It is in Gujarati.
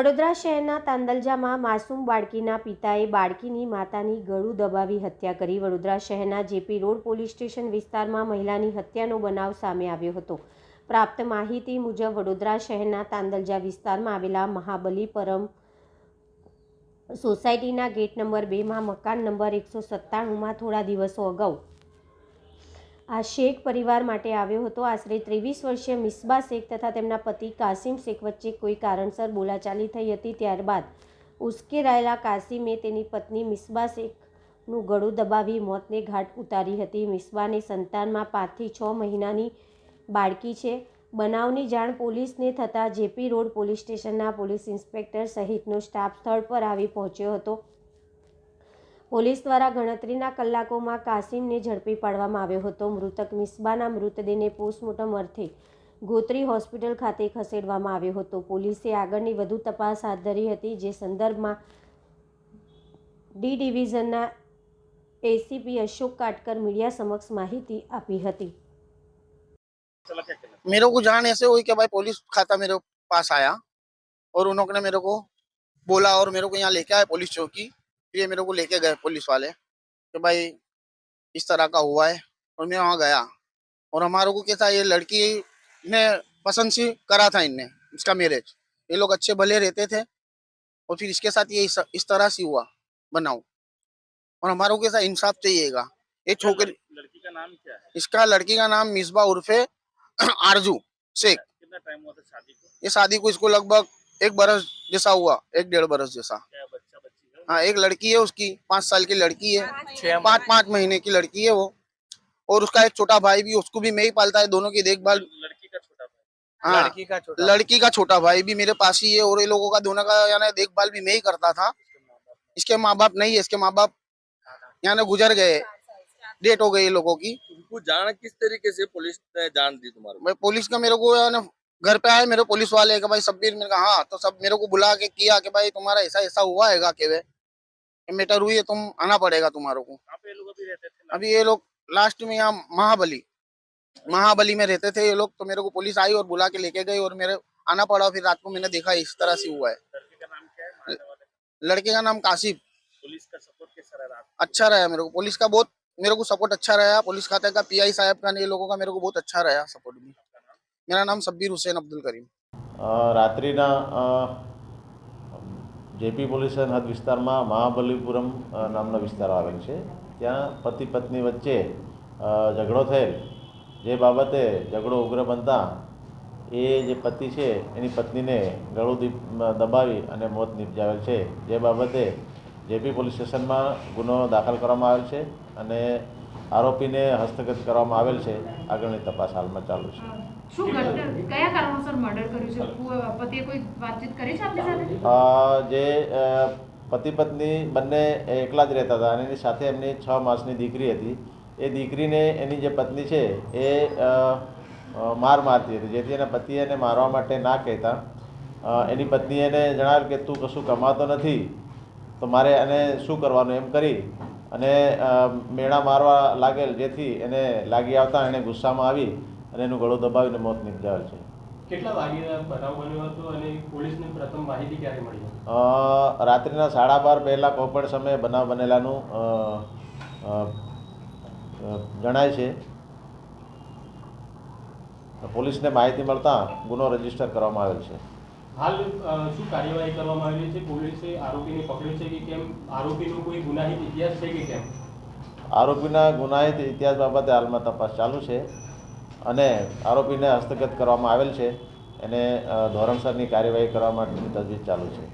વડોદરા શહેરના તાંદલજામાં માસૂમ બાળકીના પિતાએ બાળકીની માતાની ગળું દબાવી હત્યા કરી. વડોદરા શહેરના જેપી રોડ પોલીસ સ્ટેશન વિસ્તારમાં મહિલાની હત્યાનો બનાવ સામે આવ્યો હતો. પ્રાપ્ત માહિતી મુજબ, વડોદરા શહેરના તાંદલજા વિસ્તારમાં આવેલા મહાબલીપરમ સોસાયટીના ગેટ નંબર બેમાં મકાન નંબર એકસો સત્તાણુંમાં થોડા દિવસો અગાઉ આ શેખ પરિવાર માટે આવ્યો હતો. આશરે ત્રેવીસ વર્ષીય મિસબા શેખ તથા તેમના પતિ કાસિમ શેખ વચ્ચે કોઈ કારણસર બોલાચાલી થઈ હતી. ત્યારબાદ ઉશ્કેરાયેલા કાસિમે તેની પત્ની મિસબા શેખનું ગળું દબાવી મોતને ઘાટ ઉતારી હતી. મિસબાને સંતાનમાં પાંચથી છ મહિનાની બાળકી છે. બનાવની જાણ પોલીસને થતાં જેપી રોડ પોલીસ સ્ટેશનના પોલીસ ઇન્સ્પેક્ટર સહિતનો સ્ટાફ સ્થળ પર આવી પહોંચ્યો હતો. પોલીસ દ્વારા ગણતરીના કલાકોમાં કાસિમને ઝડપી પાડવામાં આવ્યો હતો મૃતક મિસબાના મૃતદેહને પોસ્ટમોર્ટમ અર્થે ગોત્રી હોસ્પિટલ ખાતે ખસેડવામાં આવ્યો હતો પોલીસે આગળની વધુ તપાસ હાથ ધરી હતી જે સંદર્ભમાં D ડિવિઝનના ACP Ashok Katkar media સમક્ષ માહિતી આપી હતી चला क्या कहना मेरे को जान ऐसे हुई कि भाई पुलिस खाता मेरे पास आया और उन्होंने मेरे को बोला और मेरे को यहाँ लेके आए पुलिस चौकी ये मेरे को लेके गए पुलिस वाले कि भाई इस तरह का हुआ है और मैं वहाँ गया। और हमारे को कैसा ये लड़की ने पसंद से करा था इनने इसका मैरिज ये लोग अच्छे भले रहते थे और फिर इसके साथ ये इस, इस तरह से हुआ बनाओ। और हमारे को कैसा इंसाफ चाहिएगा? ये छोकरी लड़की का नाम क्या है? इसका लड़की का नाम मिसबा उर्फे आरज़ू शेख। कितना टाइम हुआ था शादी को? ये शादी को इसको लगभग एक बरस जैसा हुआ एक डेढ़ बरस जैसा। है एक लड़की है उसकी पाँच साल की लड़की है। पाँच पाँच महीने की लड़की है वो। और उसका एक छोटा भाई भी उसको भी मैं ही पालता है दोनों की देखभाल। लड़की का छोटा भाई? हाँ लड़की का छोटा लड़की का छोटा भाई भी मेरे पास ही है और ये लोगों का दोनों का यानी देखभाल भी मैं ही करता था। इसके माँ बाप नहीं है इसके माँ बाप यानी गुजर गए। डेट हो गई ये लोगों की। तुमको जान किस तरीके से पुलिस ने जान दी तुम्हारे पुलिस का मेरे को यानी घर पे आए मेरे पुलिस वाले कि भाई सब्बीर मैंने कहा हाँ तो सब मेरे को बुला के किया कि भाई तुम्हारा ऐसा ऐसा हुआ है कि वे? मैटर हुई है तुम आना पड़ेगा तुम्हारे को। अभी ये लोग लास्ट में यहाँ महाबली महाबली में रहते थे ये लोग तो मेरे को पुलिस आई और बुला के लेके गई और मेरे आना पड़ा फिर रात को मैंने देखा इस तरह से हुआ है। लड़के का नाम क्या मारने वाले लड़के का नाम कासिफ पुलिस का सपोर्ट कैसा रहा अच्छा रहा मेरे को पुलिस का बहुत मेरे को सपोर्ट अच्छा रहा पुलिस खाते का पीआई साहब का ये लोगों का मेरे को बहुत अच्छा रहा सपोर्ट भी। मेरा नाम सब्बीर हुसैन अब्दुल करीम અ, રાત્રિના અ, જેપી પોલીસ સ્ટેશન હદ વિસ્તારમાં મહાબલીપુરમ અ, નામનો વિસ્તાર આવેલ છે ત્યાં પતિ પત્ની વચ્ચે અ, ઝઘડો થયેલ જે બાબતે ઝઘડો ઉગ્ર બનતા એ જે પતિ છે એની પત્નીને ગળું દીપ- દબાવી અને મોત નિપજાવેલ છે જે બાબતે જેપી પોલીસ સ્ટેશનમાં ગુનો દાખલ કરવામાં આવેલ છે અને આરોપીને હસ્તગત કરવામાં આવેલ છે. આગળની તપાસ હાલમાં ચાલુ છે. જે પતિ પત્ની બંને એકલા જ રહેતા હતા અને એની સાથે એમની છ માસની દીકરી હતી. એ દીકરીને એની જે પત્ની છે એ માર મારતી હતી. જેથી એના પતિ એને મારવા માટે ના કહેતા. એની પત્નીએ એને જણાવ્યું કે તું કશું કમાતો નથી. તો મારે એને શું કરવાનું? એમ કરી અને મેળા મેણા મારવા લાગેલ જેથી એને લાગી આવતા એણે ગુસ્સામાં આવી અને એનું ગળું દબાવીને મોત નિપજાવેલ છે. કેટલા વાગે બનાવ બન્યો હતો અને પોલીસને પ્રથમ માહિતી ક્યારે મળી રાત્રિના સાડા બાર પહેલાં કોઈપણ સમયે બનાવ બનેલાનું જણાય છે. પોલીસને માહિતી મળતા ગુનો રજિસ્ટર કરવામાં આવેલ છે. હાલ શું કાર્યવાહી કરવામાં આવેલી છે? પોલીસે આરોપીને પકડ્યો છે કે કેમ? આરોપીનો કોઈ ગુનાહિત ઇતિહાસ છે કે કેમ? આરોપીના ગુનાહિત ઇતિહાસ બાબતે હાલમાં તપાસ ચાલુ છે અને આરોપીને હસ્તગત કરવામાં આવેલ છે. એને ધોરણસરની કાર્યવાહી કરવા માટેની તજવીજ ચાલુ છે.